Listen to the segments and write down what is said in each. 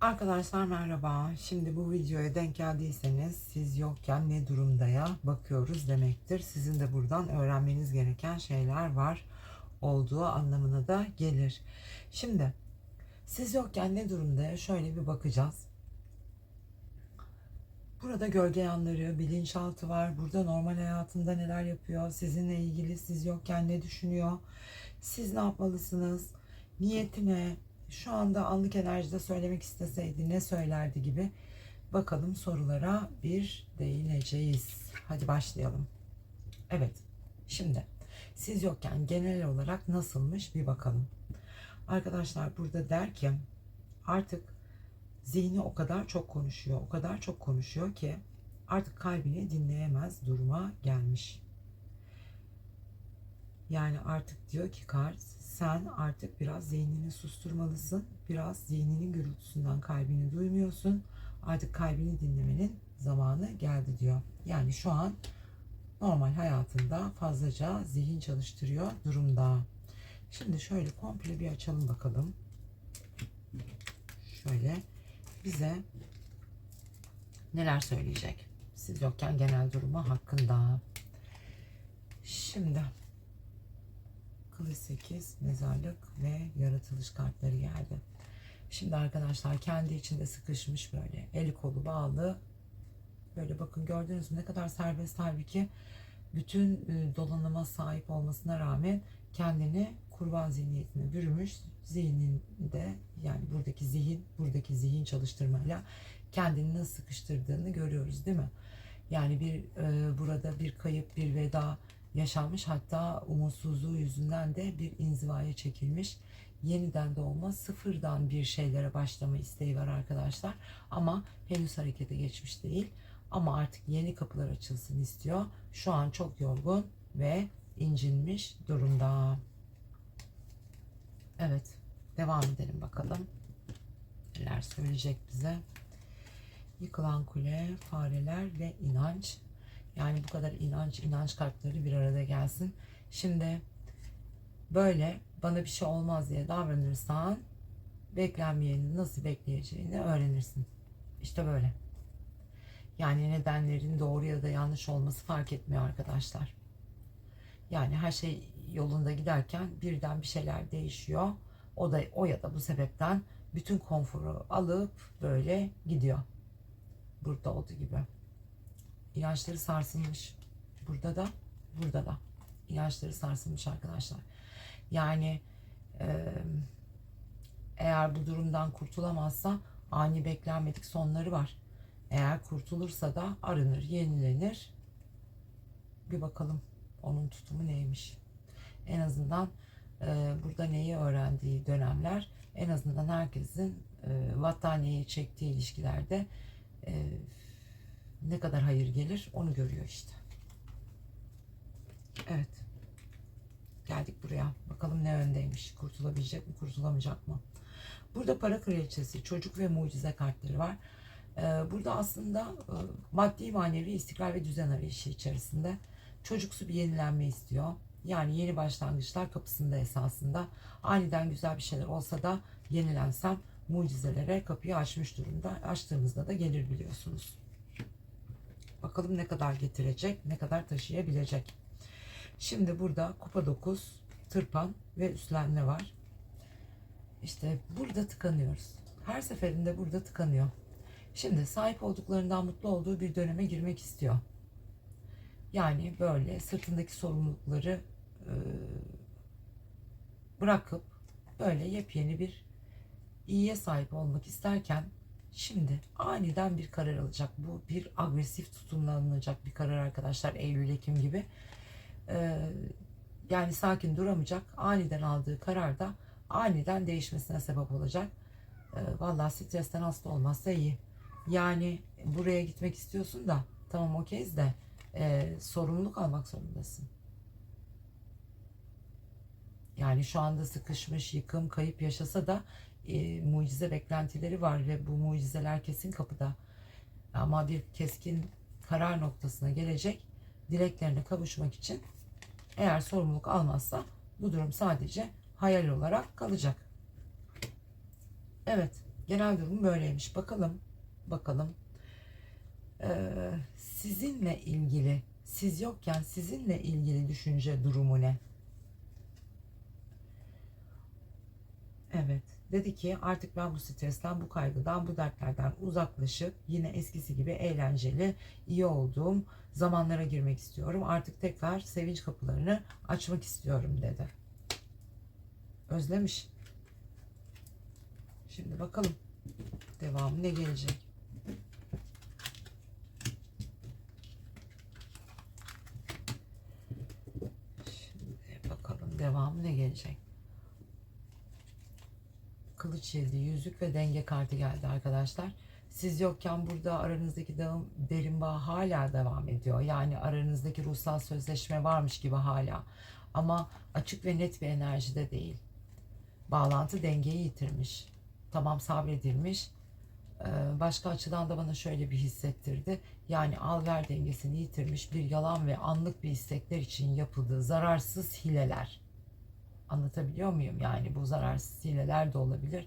Arkadaşlar merhaba. Şimdi bu videoya denk geldiyseniz siz yokken ne durumdaya bakıyoruz demektir. Sizin de buradan öğrenmeniz gereken şeyler var olduğu anlamına da gelir. Şimdi siz yokken ne durumdaya şöyle bir bakacağız. Burada gölge yanları, bilinçaltı var. Burada normal hayatında neler yapıyor? Sizinle ilgili siz yokken ne düşünüyor? Siz ne yapmalısınız? Niyeti ne? Şu anda anlık enerjide söylemek isteseydi ne söylerdi gibi. Bakalım sorulara bir değineceğiz. Hadi başlayalım. Evet. Şimdi siz yokken genel olarak nasılmış bir bakalım. Arkadaşlar burada der ki artık zihni o kadar çok konuşuyor, o kadar çok konuşuyor ki artık kalbini dinleyemez duruma gelmiş. Yani artık diyor ki kart sen artık biraz zihnini susturmalısın. Biraz zihninin gürültüsünden kalbini duymuyorsun. Artık kalbini dinlemenin zamanı geldi diyor. Yani şu an normal hayatında fazlaca zihin çalıştırıyor durumda. Şimdi şöyle komple bir açalım bakalım. Şöyle bize neler söyleyecek? Siz yokken genel durumu hakkında. Şimdi Kılıç 8, mezarlık ve yaratılış kartları geldi. Şimdi arkadaşlar kendi içinde sıkışmış böyle. Eli kolu bağlı. Böyle bakın gördünüz mü ne kadar serbest halbuki bütün e, dolanıma sahip olmasına rağmen kendini kurban zihniyetine bürümüş. Zihninde yani buradaki zihin, buradaki zihin çalıştırmayla kendini nasıl sıkıştırdığını görüyoruz değil mi? Yani bir e, burada bir kayıp, bir veda, yaşanmış. Hatta umutsuzluğu yüzünden de bir inzivaya çekilmiş. Yeniden doğma, sıfırdan bir şeylere başlama isteği var arkadaşlar. Ama henüz harekete geçmiş değil. Ama artık yeni kapılar açılsın istiyor. Şu an çok yorgun ve incinmiş durumda. Evet, devam edelim bakalım. Neler söyleyecek bize? Yıkılan kule, fareler ve inanç. Yani bu kadar inanç, inanç kartları bir arada gelsin. Şimdi böyle bana bir şey olmaz diye davranırsan beklenmeyeni nasıl bekleyeceğini öğrenirsin. İşte böyle. Yani nedenlerin doğru ya da yanlış olması fark etmiyor arkadaşlar. Yani her şey yolunda giderken birden bir şeyler değişiyor. O da o ya da bu sebepten bütün konforu alıp böyle gidiyor. Burada olduğu gibi inançları sarsılmış. Burada da, burada da inançları sarsılmış arkadaşlar. Yani eğer bu durumdan kurtulamazsa ani beklenmedik sonları var. Eğer kurtulursa da arınır, yenilenir. Bir bakalım onun tutumu neymiş. En azından e, burada neyi öğrendiği dönemler en azından herkesin e, vattaniyeye çektiği ilişkilerde e, ne kadar hayır gelir onu görüyor işte. Evet. Geldik buraya. Bakalım ne öndeymiş. Kurtulabilecek mi, kurtulamayacak mı? Burada para kraliçesi, çocuk ve mucize kartları var. Ee, burada aslında e, maddi manevi istikrar ve düzen arayışı içerisinde çocuksu bir yenilenme istiyor. Yani yeni başlangıçlar kapısında esasında. Aniden güzel bir şeyler olsa da yenilensem mucizelere kapıyı açmış durumda. Açtığımızda da gelir biliyorsunuz. Bakalım ne kadar getirecek, ne kadar taşıyabilecek. Şimdi burada kupa 9, tırpan ve üstlenme var. İşte burada tıkanıyoruz. Her seferinde burada tıkanıyor. Şimdi sahip olduklarından mutlu olduğu bir döneme girmek istiyor. Yani böyle sırtındaki sorumlulukları e, bırakıp böyle yepyeni bir iyiye sahip olmak isterken Şimdi aniden bir karar alacak. Bu bir agresif tutumla alınacak bir karar arkadaşlar. Eylül-Ekim gibi. Ee, yani sakin duramayacak. Aniden aldığı karar da aniden değişmesine sebep olacak. Ee, vallahi stresten hasta olmazsa iyi. Yani buraya gitmek istiyorsun da tamam okeyiz de e, sorumluluk almak zorundasın. Yani şu anda sıkışmış, yıkım, kayıp yaşasa da e, mucize beklentileri var ve bu mucizeler kesin kapıda. Ama bir keskin karar noktasına gelecek dileklerine kavuşmak için eğer sorumluluk almazsa bu durum sadece hayal olarak kalacak. Evet, Genel durum böyleymiş. Bakalım, bakalım. Ee, sizinle ilgili, siz yokken sizinle ilgili düşünce durumu ne? Evet. Dedi ki artık ben bu stresten, bu kaygıdan, bu dertlerden uzaklaşıp yine eskisi gibi eğlenceli, iyi olduğum zamanlara girmek istiyorum. Artık tekrar sevinç kapılarını açmak istiyorum dedi. Özlemiş. Şimdi bakalım devamı ne gelecek. Şimdi bakalım devamı ne gelecek. Kılıç yedi, yüzük ve denge kartı geldi arkadaşlar. Siz yokken burada aranızdaki dağım, derin bağ hala devam ediyor. Yani aranızdaki ruhsal sözleşme varmış gibi hala. Ama açık ve net bir enerjide değil. Bağlantı dengeyi yitirmiş. Tamam sabredilmiş. Ee, Başka açıdan da bana şöyle bir hissettirdi. Yani al ver dengesini yitirmiş bir yalan ve anlık bir istekler için yapıldığı zararsız hileler. Anlatabiliyor muyum? Yani bu zararsız hileler de olabilir.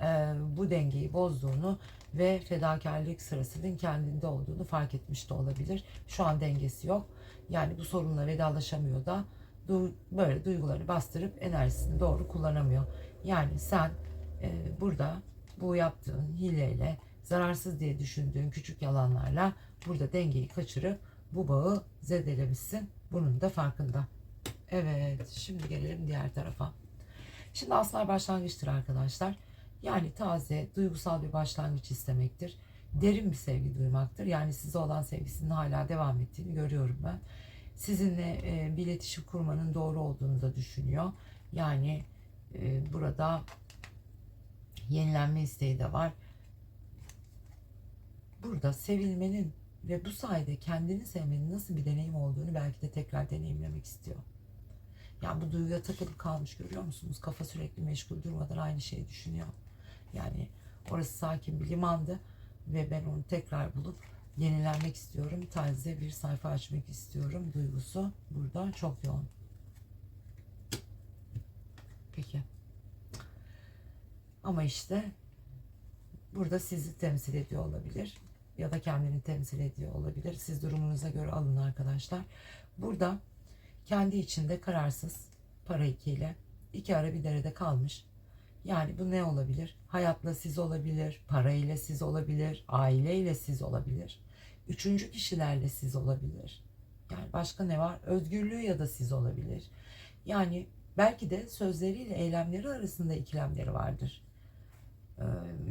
Ee, bu dengeyi bozduğunu ve fedakarlık sırasının kendinde olduğunu fark etmiş de olabilir. Şu an dengesi yok. Yani bu sorunla vedalaşamıyor da du- böyle duyguları bastırıp enerjisini doğru kullanamıyor. Yani sen e, burada bu yaptığın hileyle zararsız diye düşündüğün küçük yalanlarla burada dengeyi kaçırıp bu bağı zedelemişsin. Bunun da farkında. Evet, şimdi gelelim diğer tarafa. Şimdi aslar başlangıçtır arkadaşlar. Yani taze, duygusal bir başlangıç istemektir. Derin bir sevgi duymaktır. Yani size olan sevgisinin hala devam ettiğini görüyorum ben. Sizinle e, bir iletişim kurmanın doğru olduğunu da düşünüyor. Yani e, burada yenilenme isteği de var. Burada sevilmenin ve bu sayede kendini sevmenin nasıl bir deneyim olduğunu belki de tekrar deneyimlemek istiyor. Yani bu duyguya takılıp kalmış görüyor musunuz? Kafa sürekli meşgul durmadan aynı şeyi düşünüyor. Yani orası sakin bir limandı ve ben onu tekrar bulup yenilenmek istiyorum. Taze bir sayfa açmak istiyorum. Duygusu burada çok yoğun. Peki. Ama işte burada sizi temsil ediyor olabilir ya da kendini temsil ediyor olabilir. Siz durumunuza göre alın arkadaşlar. Burada kendi içinde kararsız para ikiyle iki ara bir derede kalmış. Yani bu ne olabilir? Hayatla siz olabilir, parayla siz olabilir, aileyle siz olabilir. Üçüncü kişilerle siz olabilir. Yani başka ne var? Özgürlüğü ya da siz olabilir. Yani belki de sözleriyle eylemleri arasında ikilemleri vardır. Ee,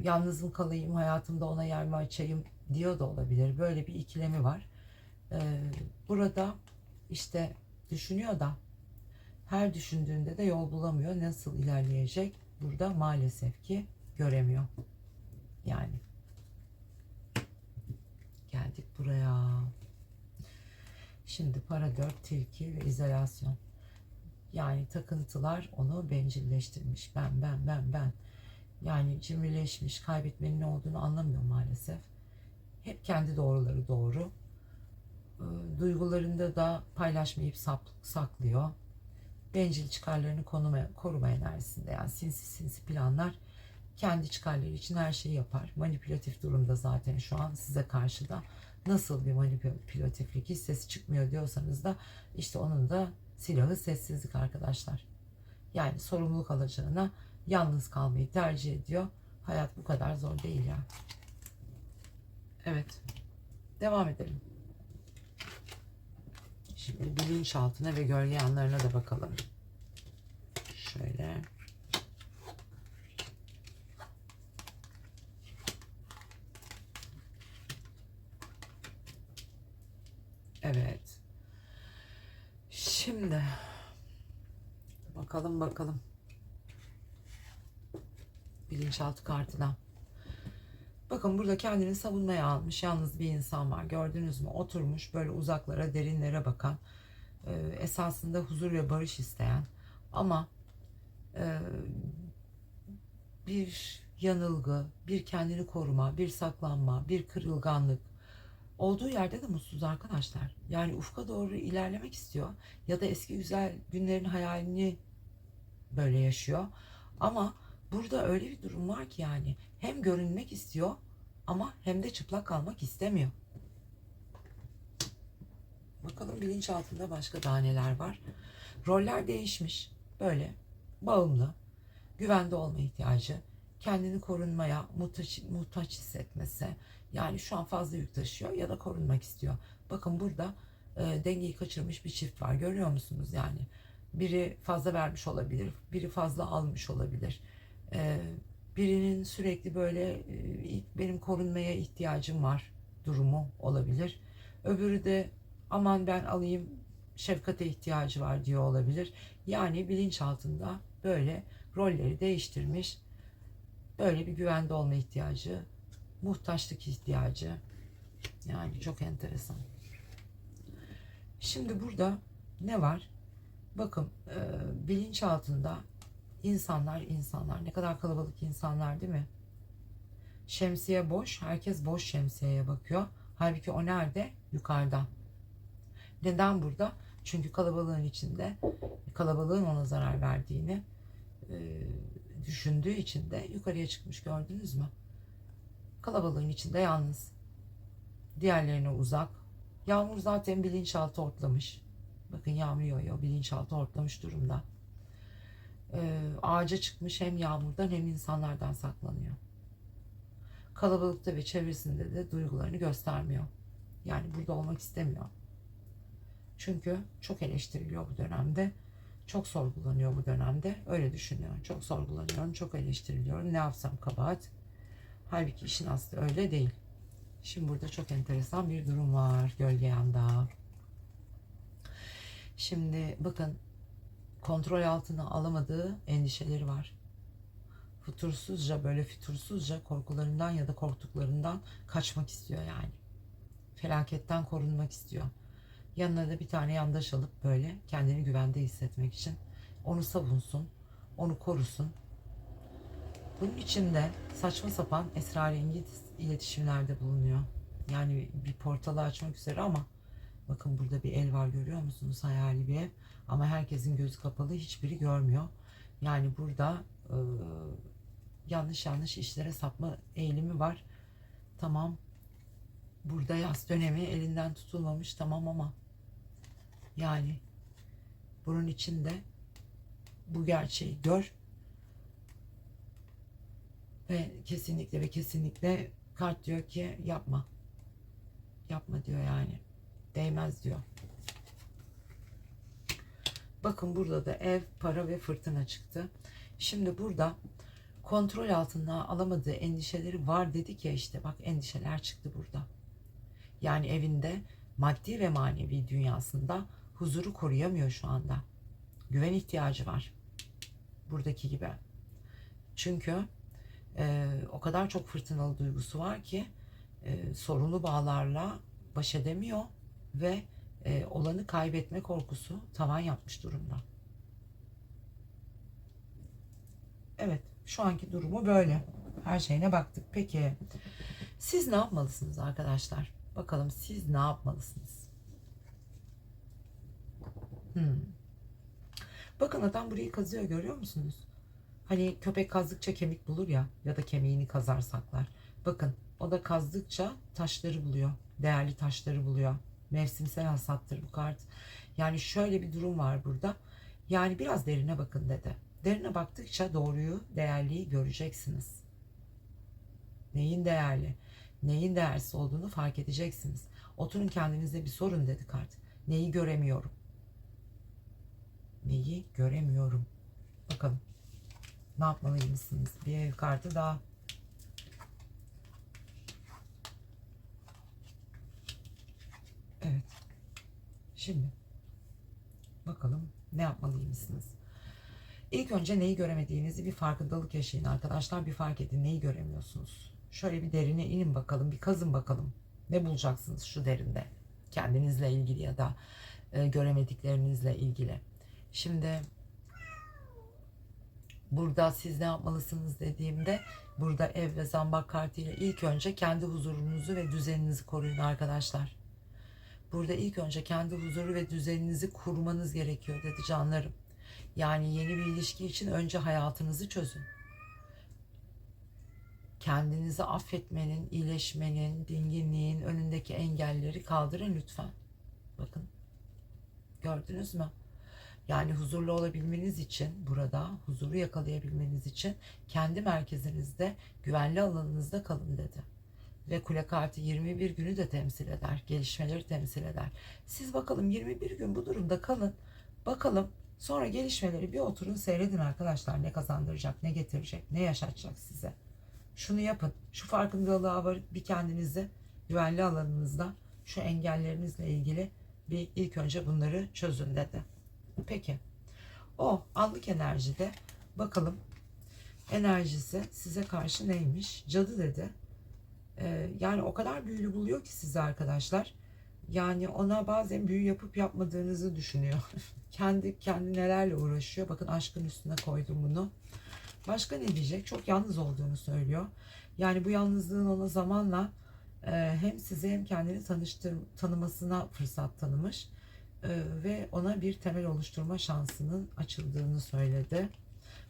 yalnız mı kalayım, hayatımda ona yer mi açayım diyor da olabilir. Böyle bir ikilemi var. Ee, burada işte düşünüyor da her düşündüğünde de yol bulamıyor. Nasıl ilerleyecek? Burada maalesef ki göremiyor. Yani geldik buraya. Şimdi para dört tilki ve izolasyon. Yani takıntılar onu bencilleştirmiş. Ben ben ben ben. Yani cimrileşmiş, kaybetmenin ne olduğunu anlamıyor maalesef. Hep kendi doğruları doğru. Ee, Duygularında da paylaşmayıp saklıyor. Bencil çıkarlarını konuma, koruma enerjisinde. Yani sinsi sinsi planlar kendi çıkarları için her şeyi yapar. Manipülatif durumda zaten şu an size karşı da nasıl bir manipülatiflik hissesi çıkmıyor diyorsanız da işte onun da silahı sessizlik arkadaşlar. Yani sorumluluk alacağına yalnız kalmayı tercih ediyor. Hayat bu kadar zor değil ya. Evet. Devam edelim. Şimdi bilinçaltına ve gölge yanlarına da bakalım. Şöyle. Evet. Şimdi bakalım bakalım. Bilinçaltı kartına. Bakın burada kendini savunmaya almış yalnız bir insan var. Gördünüz mü? Oturmuş böyle uzaklara, derinlere bakan, e, esasında huzur ve barış isteyen ama e, bir yanılgı, bir kendini koruma, bir saklanma, bir kırılganlık olduğu yerde de mutsuz arkadaşlar. Yani ufka doğru ilerlemek istiyor ya da eski güzel günlerin hayalini böyle yaşıyor. Ama burada öyle bir durum var ki yani hem görünmek istiyor ama hem de çıplak kalmak istemiyor. Bakalım bilinç altında başka daha neler var. Roller değişmiş. Böyle bağımlı, güvende olma ihtiyacı, kendini korunmaya muhtaç, muhtaç hissetmesi. Yani şu an fazla yük taşıyor ya da korunmak istiyor. Bakın burada e, dengeyi kaçırmış bir çift var. Görüyor musunuz yani? Biri fazla vermiş olabilir, biri fazla almış olabilir. E, birinin sürekli böyle e, benim korunmaya ihtiyacım var durumu olabilir. Öbürü de aman ben alayım şefkate ihtiyacı var diyor olabilir. Yani bilinç altında böyle rolleri değiştirmiş. Böyle bir güvende olma ihtiyacı, muhtaçlık ihtiyacı. Yani çok enteresan. Şimdi burada ne var? Bakın e, bilinç altında insanlar insanlar ne kadar kalabalık insanlar değil mi? Şemsiye boş, herkes boş şemsiyeye bakıyor. Halbuki o nerede? Yukarıda. Neden burada? Çünkü kalabalığın içinde kalabalığın ona zarar verdiğini e, düşündüğü için de yukarıya çıkmış gördünüz mü? Kalabalığın içinde yalnız. Diğerlerine uzak. Yağmur zaten bilinçaltı ortlamış. Bakın yağmur yağıyor. Bilinçaltı ortlamış durumda. E, ağaca çıkmış hem yağmurdan hem insanlardan saklanıyor. Kalabalıkta ve çevresinde de duygularını göstermiyor. Yani burada olmak istemiyor. Çünkü çok eleştiriliyor bu dönemde. Çok sorgulanıyor bu dönemde. Öyle düşünüyor. Çok sorgulanıyorum, çok eleştiriliyorum. Ne yapsam kabahat. Halbuki işin aslı öyle değil. Şimdi burada çok enteresan bir durum var gölge yanda. Şimdi bakın kontrol altına alamadığı endişeleri var. Fütursuzca böyle fütursuzca korkularından ya da korktuklarından kaçmak istiyor yani. Felaketten korunmak istiyor. Yanına da bir tane yandaş alıp böyle kendini güvende hissetmek için onu savunsun, onu korusun. Bunun için de saçma sapan esrarengiz iletişimlerde bulunuyor. Yani bir portalı açmak üzere ama bakın burada bir el var görüyor musunuz? Hayali bir ev. Ama herkesin gözü kapalı hiçbiri görmüyor. Yani burada e, yanlış yanlış işlere sapma eğilimi var. Tamam. Burada yaz dönemi elinden tutulmamış tamam ama yani bunun içinde bu gerçeği gör ve kesinlikle ve kesinlikle kart diyor ki yapma. Yapma diyor yani. Değmez diyor. Bakın burada da ev, para ve fırtına çıktı. Şimdi burada kontrol altına alamadığı endişeleri var dedik ya işte bak endişeler çıktı burada. Yani evinde maddi ve manevi dünyasında huzuru koruyamıyor şu anda. Güven ihtiyacı var. Buradaki gibi. Çünkü e, o kadar çok fırtınalı duygusu var ki e, sorunlu bağlarla baş edemiyor ve e, olanı kaybetme korkusu tavan yapmış durumda. Evet, şu anki durumu böyle. Her şeyine baktık. Peki, siz ne yapmalısınız arkadaşlar? Bakalım siz ne yapmalısınız? Hmm. Bakın adam burayı kazıyor görüyor musunuz? Hani köpek kazdıkça kemik bulur ya ya da kemiğini kazar saklar. Bakın o da kazdıkça taşları buluyor. Değerli taşları buluyor. Mevsimsel hasattır bu kart. Yani şöyle bir durum var burada. Yani biraz derine bakın dedi. Derine baktıkça doğruyu, değerliyi göreceksiniz. Neyin değerli, neyin değersiz olduğunu fark edeceksiniz. Oturun kendinize bir sorun dedi kart. Neyi göremiyorum? Neyi göremiyorum? Bakalım. Ne yapmalıymışsınız? Bir ev kartı daha. Evet. Şimdi bakalım ne yapmalıymışsınız? İlk önce neyi göremediğinizi bir farkındalık yaşayın arkadaşlar. Bir fark edin neyi göremiyorsunuz. Şöyle bir derine inin bakalım. Bir kazın bakalım. Ne bulacaksınız şu derinde? Kendinizle ilgili ya da e, göremediklerinizle ilgili. Şimdi burada siz ne yapmalısınız dediğimde burada ev ve zambak kartıyla ilk önce kendi huzurunuzu ve düzeninizi koruyun arkadaşlar. Burada ilk önce kendi huzuru ve düzeninizi kurmanız gerekiyor dedi canlarım. Yani yeni bir ilişki için önce hayatınızı çözün. kendinizi affetmenin, iyileşmenin, dinginliğin önündeki engelleri kaldırın lütfen. Bakın. Gördünüz mü? Yani huzurlu olabilmeniz için burada huzuru yakalayabilmeniz için kendi merkezinizde güvenli alanınızda kalın dedi. Ve kule kartı 21 günü de temsil eder. Gelişmeleri temsil eder. Siz bakalım 21 gün bu durumda kalın. Bakalım sonra gelişmeleri bir oturun seyredin arkadaşlar. Ne kazandıracak, ne getirecek, ne yaşatacak size. Şunu yapın. Şu farkındalığa varıp bir kendinizi güvenli alanınızda şu engellerinizle ilgili bir ilk önce bunları çözün dedi. Peki. O anlık enerjide bakalım enerjisi size karşı neymiş? Cadı dedi. Ee, yani o kadar büyülü buluyor ki sizi arkadaşlar. Yani ona bazen büyü yapıp yapmadığınızı düşünüyor. kendi kendi nelerle uğraşıyor. Bakın aşkın üstüne koydum bunu. Başka ne diyecek? Çok yalnız olduğunu söylüyor. Yani bu yalnızlığın ona zamanla e, hem sizi hem kendini tanıştır, tanımasına fırsat tanımış e, ve ona bir temel oluşturma şansının açıldığını söyledi.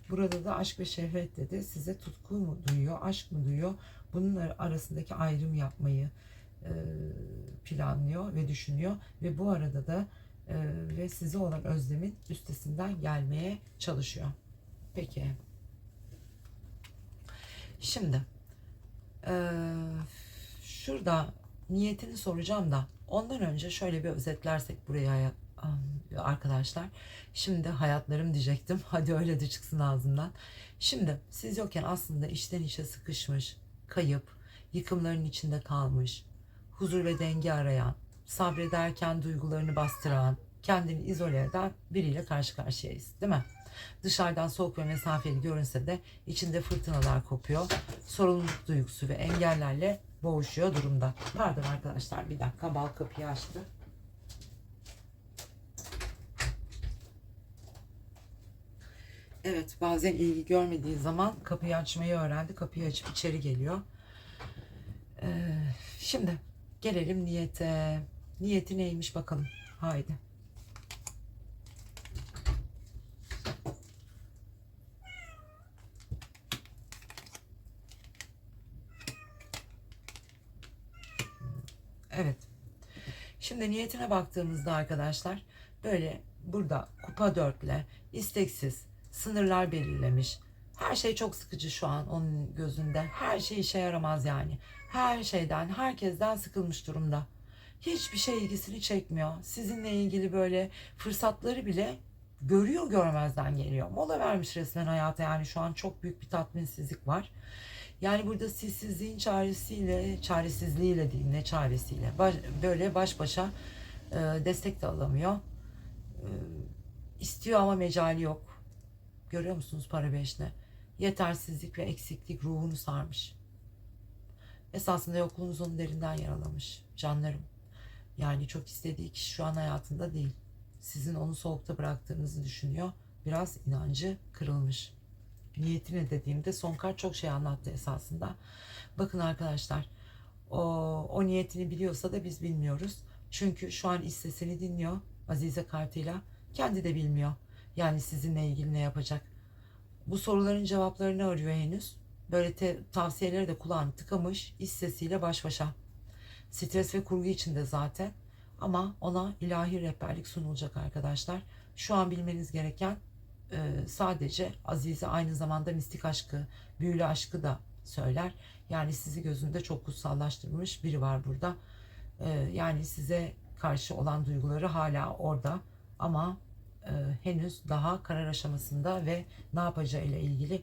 Burada da aşk ve şehvet dedi. Size tutku mu duyuyor, aşk mı duyuyor? Bunun arasındaki ayrım yapmayı e, planlıyor ve düşünüyor ve bu arada da e, ve size olan özlemin üstesinden gelmeye çalışıyor. Peki. Şimdi e, şurada niyetini soracağım da ondan önce şöyle bir özetlersek buraya arkadaşlar. Şimdi hayatlarım diyecektim. Hadi öyle de çıksın ağzımdan. Şimdi siz yokken aslında içten içe sıkışmış, kayıp, yıkımların içinde kalmış, huzur ve denge arayan, sabrederken duygularını bastıran, kendini izole eden biriyle karşı karşıyayız değil mi? Dışarıdan soğuk ve mesafeli görünse de içinde fırtınalar kopuyor. Sorumluluk duygusu ve engellerle boğuşuyor durumda. Pardon arkadaşlar bir dakika bal kapıyı açtı. Evet bazen ilgi görmediği zaman kapıyı açmayı öğrendi. Kapıyı açıp içeri geliyor. Ee, şimdi gelelim niyete. Niyeti neymiş bakalım. Haydi. Evet. Şimdi niyetine baktığımızda arkadaşlar böyle burada kupa dörtle isteksiz sınırlar belirlemiş. Her şey çok sıkıcı şu an onun gözünde. Her şey işe yaramaz yani. Her şeyden, herkesten sıkılmış durumda. Hiçbir şey ilgisini çekmiyor. Sizinle ilgili böyle fırsatları bile görüyor görmezden geliyor. Mola vermiş resmen hayata yani şu an çok büyük bir tatminsizlik var. Yani burada sessizliğin çaresiyle, çaresizliğiyle değil ne çaresiyle baş, böyle baş başa e, destek de alamıyor. E, istiyor ama mecali yok. Görüyor musunuz para beşle? Yetersizlik ve eksiklik ruhunu sarmış. Esasında yokluğunuz onu derinden yaralamış. Canlarım. Yani çok istediği kişi şu an hayatında değil. Sizin onu soğukta bıraktığınızı düşünüyor. Biraz inancı kırılmış niyetini dediğimde son kart çok şey anlattı esasında. Bakın arkadaşlar o, o niyetini biliyorsa da biz bilmiyoruz. Çünkü şu an istesini dinliyor Azize kartıyla. Kendi de bilmiyor. Yani sizinle ilgili ne yapacak. Bu soruların cevaplarını arıyor henüz. Böyle te, tavsiyeleri de kulağını tıkamış. İş sesiyle baş başa. Stres ve kurgu içinde zaten. Ama ona ilahi rehberlik sunulacak arkadaşlar. Şu an bilmeniz gereken e, sadece Azize aynı zamanda mistik aşkı, büyülü aşkı da söyler. Yani sizi gözünde çok kutsallaştırmış biri var burada. E, yani size karşı olan duyguları hala orada ama e, henüz daha karar aşamasında ve ne yapacağı ile ilgili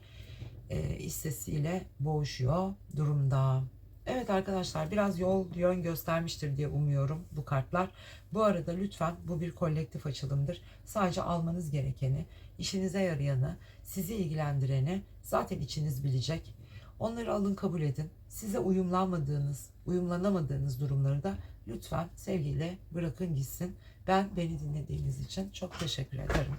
e, istesiyle boğuşuyor durumda. Evet arkadaşlar biraz yol yön göstermiştir diye umuyorum bu kartlar. Bu arada lütfen bu bir kolektif açılımdır. Sadece almanız gerekeni, işinize yarayanı, sizi ilgilendireni zaten içiniz bilecek. Onları alın kabul edin. Size uyumlanmadığınız, uyumlanamadığınız durumları da lütfen sevgiyle bırakın gitsin. Ben beni dinlediğiniz için çok teşekkür ederim.